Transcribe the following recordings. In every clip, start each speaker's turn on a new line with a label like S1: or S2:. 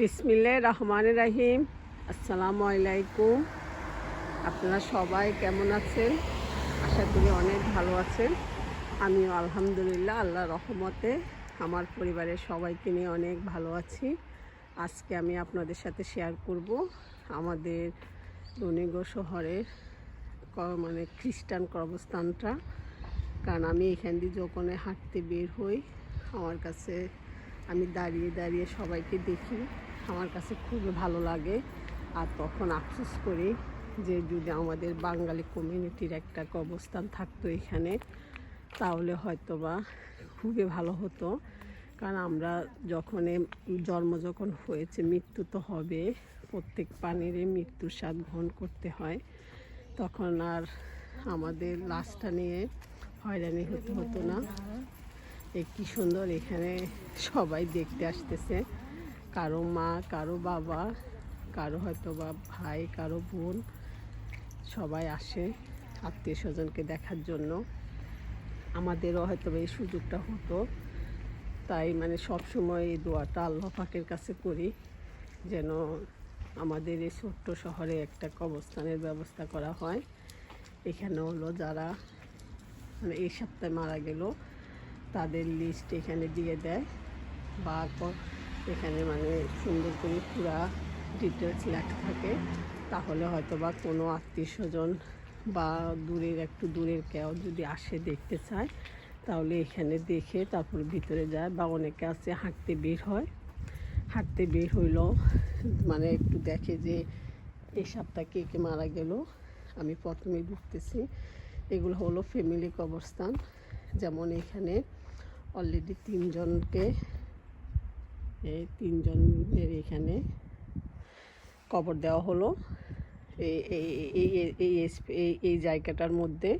S1: বিসমিল্লা রহমান রাহিম আসসালাম আলাইকুম আপনারা সবাই কেমন আছেন আশা করি অনেক ভালো আছেন আমিও আলহামদুলিল্লাহ আল্লাহ রহমতে আমার পরিবারের সবাইকে নিয়ে অনেক ভালো আছি আজকে আমি আপনাদের সাথে শেয়ার করব আমাদের দনিগ শহরের মানে খ্রিস্টান কবস্থানটা কারণ আমি এখান দিয়ে যখন হাঁটতে বের হই আমার কাছে আমি দাঁড়িয়ে দাঁড়িয়ে সবাইকে দেখি আমার কাছে খুব ভালো লাগে আর তখন আফসোস করি যে যদি আমাদের বাঙালি কমিউনিটির একটা অবস্থান থাকতো এখানে তাহলে হয়তো বা খুবই ভালো হতো কারণ আমরা যখন জন্ম যখন হয়েছে মৃত্যু তো হবে প্রত্যেক প্রাণীরই মৃত্যুর স্বাদ গ্রহণ করতে হয় তখন আর আমাদের লাশটা নিয়ে হয়রানি হতে হতো না কি সুন্দর এখানে সবাই দেখতে আসতেছে কারো মা কারো বাবা কারো হয়তো বা ভাই কারো বোন সবাই আসে আত্মীয় স্বজনকে দেখার জন্য আমাদেরও হয়তো এই সুযোগটা হতো তাই মানে সবসময় এই দোয়াটা আল্লাহ পাকের কাছে করি যেন আমাদের এই ছোট্ট শহরে একটা কবস্থানের ব্যবস্থা করা হয় এখানে হলো যারা মানে এই সপ্তাহে মারা গেল তাদের লিস্ট এখানে দিয়ে দেয় বা এখানে মানে সুন্দর করে পুরা ডিটেলস লেখা থাকে তাহলে হয়তো বা কোনো আত্মীয় স্বজন বা দূরের একটু দূরের কেউ যদি আসে দেখতে চায় তাহলে এখানে দেখে তারপর ভিতরে যায় বা অনেকে আছে হাঁটতে বের হয় হাঁটতে বের হইল মানে একটু দেখে যে এই সাপটা কে কে মারা গেল আমি প্রথমে ঢুকতেছি এগুলো হলো ফ্যামিলি কবরস্থান যেমন এখানে অলরেডি তিনজনকে এই তিনজনের এখানে কবর দেওয়া হলো এই এই এই জায়গাটার মধ্যে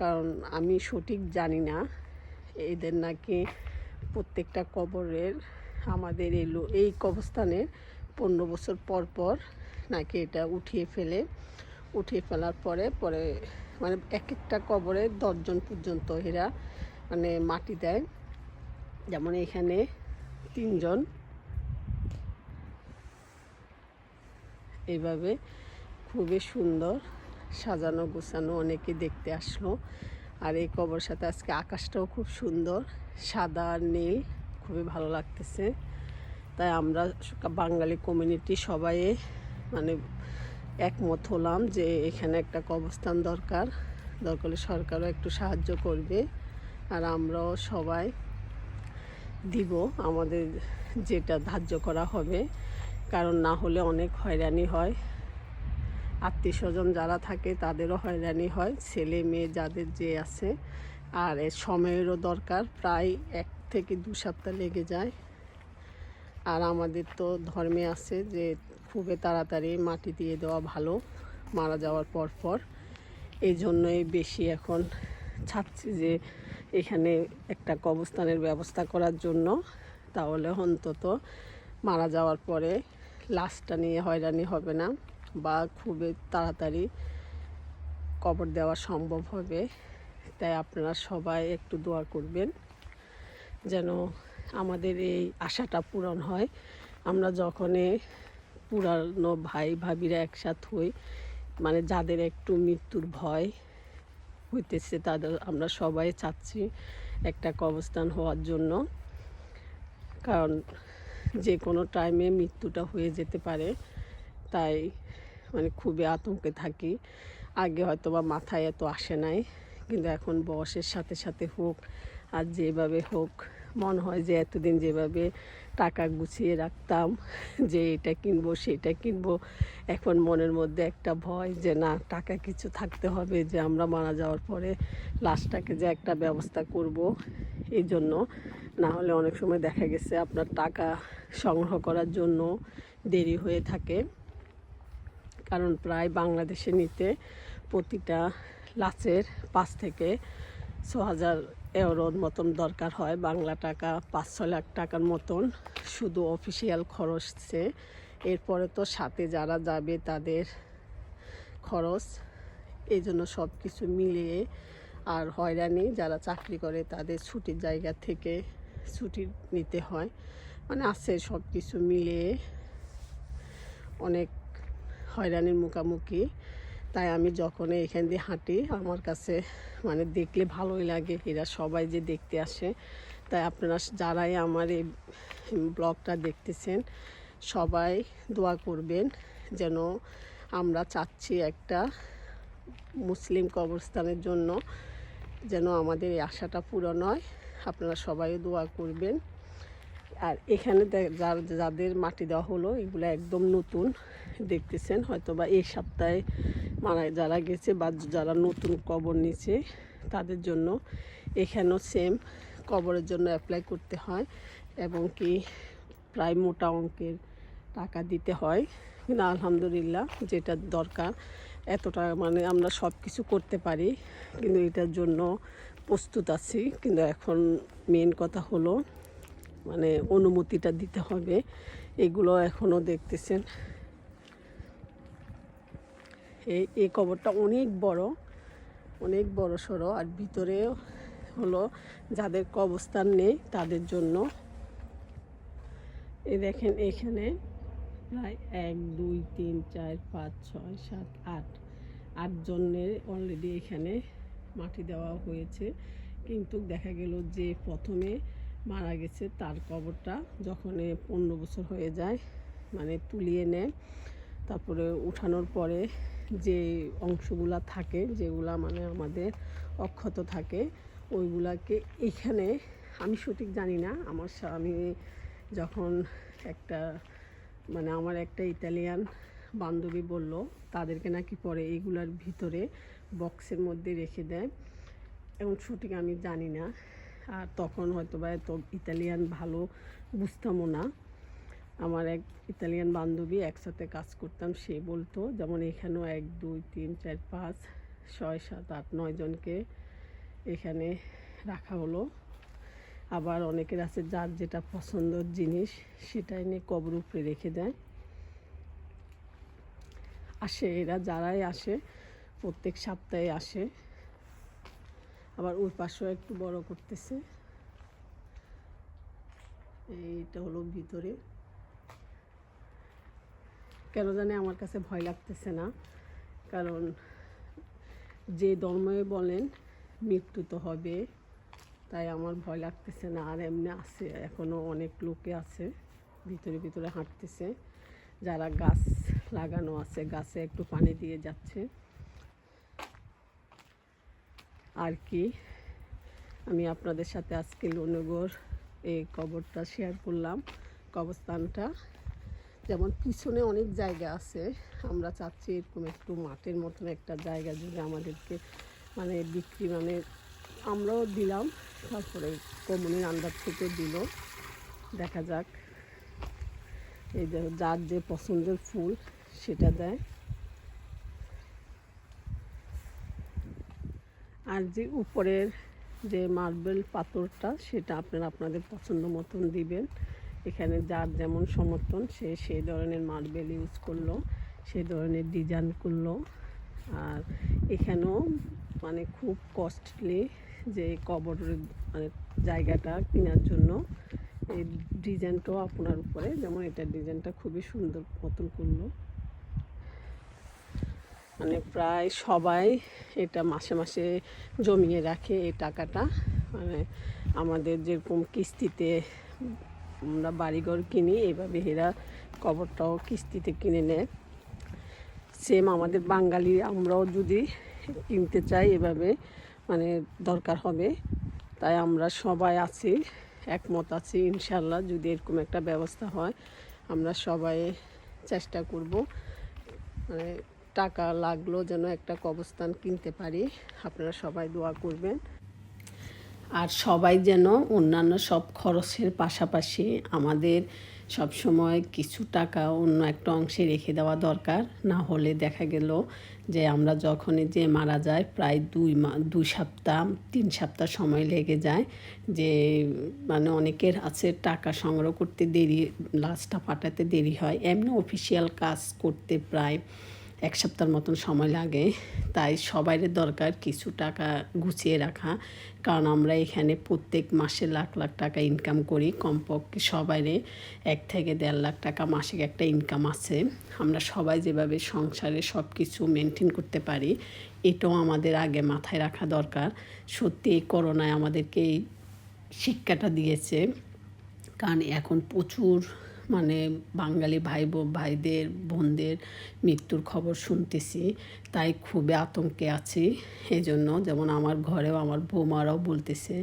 S1: কারণ আমি সঠিক জানি না এদের নাকি প্রত্যেকটা কবরের আমাদের এলো এই কবরস্থানের পনেরো বছর পর পর নাকি এটা উঠিয়ে ফেলে উঠিয়ে ফেলার পরে পরে মানে এক একটা কবরে দশজন পর্যন্ত এরা মানে মাটি দেয় যেমন এখানে তিনজন এইভাবে খুবই সুন্দর সাজানো গোছানো অনেকে দেখতে আসলো আর এই কবর সাথে আজকে আকাশটাও খুব সুন্দর সাদা আর নীল খুবই ভালো লাগতেছে তাই আমরা বাঙালি কমিউনিটি সবাই মানে একমত হলাম যে এখানে একটা কবরস্থান দরকার দরকার হলে সরকারও একটু সাহায্য করবে আর আমরাও সবাই দিব আমাদের যেটা ধার্য করা হবে কারণ না হলে অনেক হয়রানি হয় আত্মীয় স্বজন যারা থাকে তাদেরও হয়রানি হয় ছেলে মেয়ে যাদের যে আছে আর এর সময়েরও দরকার প্রায় এক থেকে দু সপ্তাহ লেগে যায় আর আমাদের তো ধর্মে আছে যে খুবই তাড়াতাড়ি মাটি দিয়ে দেওয়া ভালো মারা যাওয়ার পর পর এই জন্যই বেশি এখন ছাড়ছি যে এখানে একটা কবস্থানের ব্যবস্থা করার জন্য তাহলে অন্তত মারা যাওয়ার পরে লাশটা নিয়ে হয়রানি হবে না বা খুবই তাড়াতাড়ি কবর দেওয়া সম্ভব হবে তাই আপনারা সবাই একটু দোয়া করবেন যেন আমাদের এই আশাটা পূরণ হয় আমরা যখনই পুরানো ভাই ভাবিরা একসাথ হই মানে যাদের একটু মৃত্যুর ভয় হইতেছে তাদের আমরা সবাই চাচ্ছি একটা কবস্থান হওয়ার জন্য কারণ যে কোনো টাইমে মৃত্যুটা হয়ে যেতে পারে তাই মানে খুবই আতঙ্কে থাকি আগে হয়তো বা মাথায় এত আসে নাই কিন্তু এখন বয়সের সাথে সাথে হোক আর যেভাবে হোক মনে হয় যে এতদিন যেভাবে টাকা গুছিয়ে রাখতাম যে এটা কিনবো সেটা কিনবো এখন মনের মধ্যে একটা ভয় যে না টাকা কিছু থাকতে হবে যে আমরা মারা যাওয়ার পরে লাশটাকে যে একটা ব্যবস্থা করব এই জন্য না হলে অনেক সময় দেখা গেছে আপনার টাকা সংগ্রহ করার জন্য দেরি হয়ে থাকে কারণ প্রায় বাংলাদেশে নিতে প্রতিটা লাচের পাঁচ থেকে ছ হাজার এরোর মতন দরকার হয় বাংলা টাকা পাঁচ ছ লাখ টাকার মতন শুধু অফিসিয়াল খরচে এরপরে তো সাথে যারা যাবে তাদের খরচ এই জন্য সব কিছু মিলিয়ে আর হয়রানি যারা চাকরি করে তাদের ছুটির জায়গা থেকে ছুটি নিতে হয় মানে আছে সব কিছু মিলিয়ে অনেক হয়রানির মুখোমুখি তাই আমি যখন এখান দিয়ে হাঁটি আমার কাছে মানে দেখলে ভালোই লাগে এরা সবাই যে দেখতে আসে তাই আপনারা যারাই আমার এই ব্লগটা দেখতেছেন সবাই দোয়া করবেন যেন আমরা চাচ্ছি একটা মুসলিম কবরস্থানের জন্য যেন আমাদের এই আশাটা পূরণ হয় আপনারা সবাই দোয়া করবেন আর এখানে যার যাদের মাটি দেওয়া হলো এগুলো একদম নতুন দেখতেছেন হয়তো বা এই সপ্তাহে মারা যারা গেছে বা যারা নতুন কবর নিচ্ছে তাদের জন্য এখানেও সেম কবরের জন্য অ্যাপ্লাই করতে হয় এবং কি প্রায় মোটা অঙ্কের টাকা দিতে হয় কিন্তু আলহামদুলিল্লাহ যেটা দরকার এতটা মানে আমরা সব কিছু করতে পারি কিন্তু এটার জন্য প্রস্তুত আছি কিন্তু এখন মেন কথা হলো মানে অনুমতিটা দিতে হবে এগুলো এখনও দেখতেছেন এই এই কবরটা অনেক বড় অনেক বড় সড়ো আর ভিতরে হলো যাদের কবস্থান নেই তাদের জন্য এ দেখেন এখানে প্রায় এক দুই তিন চার পাঁচ ছয় সাত আট আটজনের অলরেডি এখানে মাটি দেওয়া হয়েছে কিন্তু দেখা গেল যে প্রথমে মারা গেছে তার কবরটা যখন পনেরো বছর হয়ে যায় মানে তুলিয়ে নেয় তারপরে উঠানোর পরে যে অংশগুলা থাকে যেগুলা মানে আমাদের অক্ষত থাকে ওইগুলাকে এখানে আমি সঠিক জানি না আমার স্বামী যখন একটা মানে আমার একটা ইতালিয়ান বান্ধবী বলল তাদেরকে নাকি পরে এইগুলার ভিতরে বক্সের মধ্যে রেখে দেয় এবং সঠিক আমি জানি না আর তখন হয়তো বা এত ইতালিয়ান ভালো বুঝতামও না আমার এক ইতালিয়ান বান্ধবী একসাথে কাজ করতাম সে বলতো যেমন এখানেও এক দুই তিন চার পাঁচ ছয় সাত আট নয়জনকে এখানে রাখা হলো আবার অনেকের আছে যার যেটা পছন্দর জিনিস সেটাই নিয়ে কবর উপরে রেখে দেয় আসে এরা যারাই আসে প্রত্যেক সপ্তাহে আসে আবার ওর পাশেও একটু বড় করতেছে এইটা হলো ভিতরে কেন জানে আমার কাছে ভয় লাগতেছে না কারণ যে ধর্মে বলেন মৃত্যু তো হবে তাই আমার ভয় লাগতেছে না আর এমনি আছে এখনও অনেক লোকে আছে ভিতরে ভিতরে হাঁটতেছে যারা গাছ লাগানো আছে গাছে একটু পানি দিয়ে যাচ্ছে আর কি আমি আপনাদের সাথে আজকে লোনগর এই কবরটা শেয়ার করলাম কবরস্থানটা যেমন পিছনে অনেক জায়গা আছে আমরা চাচ্ছি এরকম একটু মাঠের মতন একটা জায়গা যদি আমাদেরকে মানে বিক্রি মানে আমরাও দিলাম তারপরে কমনির আন্দার থেকে দিল দেখা যাক এই যার যে পছন্দের ফুল সেটা দেয় আর যে উপরের যে মার্বেল পাথরটা সেটা আপনারা আপনাদের পছন্দ মতন দিবেন এখানে যার যেমন সমর্থন সে সেই ধরনের মার্বেল ইউজ করলো সেই ধরনের ডিজাইন করলো আর এখানেও মানে খুব কস্টলি যে কবরের মানে জায়গাটা কেনার জন্য এই ডিজাইনটাও আপনার উপরে যেমন এটার ডিজাইনটা খুবই সুন্দর মতন করলো মানে প্রায় সবাই এটা মাসে মাসে জমিয়ে রাখে এই টাকাটা মানে আমাদের যেরকম কিস্তিতে আমরা বাড়িঘর কিনি এভাবে হেরা কবরটাও কিস্তিতে কিনে নেয় সেম আমাদের বাঙালি আমরাও যদি কিনতে চাই এভাবে মানে দরকার হবে তাই আমরা সবাই আছি একমত আছি ইনশাল্লাহ যদি এরকম একটা ব্যবস্থা হয় আমরা সবাই চেষ্টা করব মানে টাকা লাগলো যেন একটা কবস্থান কিনতে পারি আপনারা সবাই দোয়া করবেন আর সবাই যেন অন্যান্য সব খরচের পাশাপাশি আমাদের সব সময় কিছু টাকা অন্য একটা অংশে রেখে দেওয়া দরকার না হলে দেখা গেল যে আমরা যখনই যে মারা যায় প্রায় দুই মা দুই সপ্তাহ তিন সপ্তাহ সময় লেগে যায় যে মানে অনেকের আছে টাকা সংগ্রহ করতে দেরি লাস্টটা পাঠাতে দেরি হয় এমনি অফিসিয়াল কাজ করতে প্রায় এক সপ্তাহের মতন সময় লাগে তাই সবাইয়ের দরকার কিছু টাকা গুছিয়ে রাখা কারণ আমরা এখানে প্রত্যেক মাসে লাখ লাখ টাকা ইনকাম করি কমপক্ষে সবাইরে এক থেকে দেড় লাখ টাকা মাসিক একটা ইনকাম আছে আমরা সবাই যেভাবে সংসারে সব কিছু মেনটেন করতে পারি এটাও আমাদের আগে মাথায় রাখা দরকার সত্যি এই করোনায় আমাদেরকে এই শিক্ষাটা দিয়েছে কারণ এখন প্রচুর মানে বাঙালি ভাই ভাইদের বোনদের মৃত্যুর খবর শুনতেছি তাই খুবই আতঙ্কে আছি এই জন্য যেমন আমার ঘরেও আমার বৌমারাও বলতেছে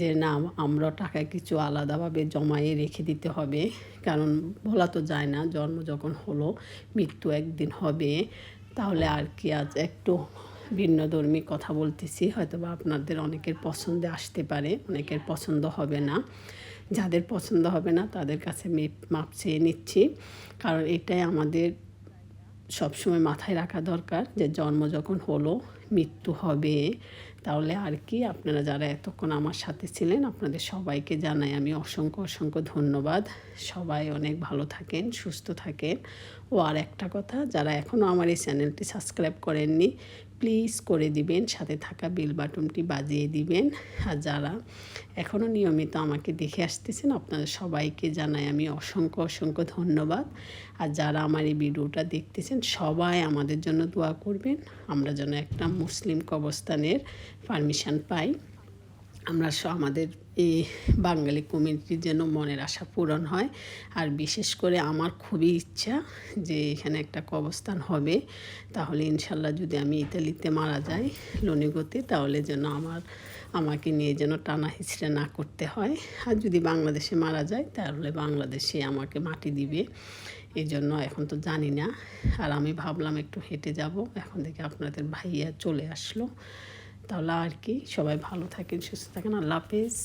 S1: যে না আমরা টাকা কিছু আলাদাভাবে জমায়ে রেখে দিতে হবে কারণ বলা তো যায় না জন্ম যখন হলো মৃত্যু একদিন হবে তাহলে আর কি আজ একটু ভিন্নধর্মী কথা বলতেছি হয়তো বা আপনাদের অনেকের পছন্দে আসতে পারে অনেকের পছন্দ হবে না যাদের পছন্দ হবে না তাদের কাছে মাপ চেয়ে নিচ্ছি কারণ এটাই আমাদের সবসময় মাথায় রাখা দরকার যে জন্ম যখন হলো মৃত্যু হবে তাহলে আর কি আপনারা যারা এতক্ষণ আমার সাথে ছিলেন আপনাদের সবাইকে জানাই আমি অসংখ্য অসংখ্য ধন্যবাদ সবাই অনেক ভালো থাকেন সুস্থ থাকেন ও আর একটা কথা যারা এখনও আমার এই চ্যানেলটি সাবস্ক্রাইব করেননি প্লিজ করে দিবেন সাথে থাকা বেল বাটনটি বাজিয়ে দিবেন আর যারা এখনও নিয়মিত আমাকে দেখে আসতেছেন আপনারা সবাইকে জানাই আমি অসংখ্য অসংখ্য ধন্যবাদ আর যারা আমার এই ভিডিওটা দেখতেছেন সবাই আমাদের জন্য দোয়া করবেন আমরা যেন একটা মুসলিম কবস্থানের পারমিশন পাই আমরা আমাদের এই বাঙালি কমিউনিটির যেন মনের আশা পূরণ হয় আর বিশেষ করে আমার খুবই ইচ্ছা যে এখানে একটা কবস্থান হবে তাহলে ইনশাল্লাহ যদি আমি ইতালিতে মারা যাই লনিগতে তাহলে যেন আমার আমাকে নিয়ে যেন টানা হিচড়ে না করতে হয় আর যদি বাংলাদেশে মারা যায় তাহলে বাংলাদেশে আমাকে মাটি দিবে এই জন্য এখন তো জানি না আর আমি ভাবলাম একটু হেঁটে যাব এখন থেকে আপনাদের ভাইয়া চলে আসলো তাহলে আর কি সবাই ভালো থাকেন সুস্থ থাকেন আল্লাহ হাফেজ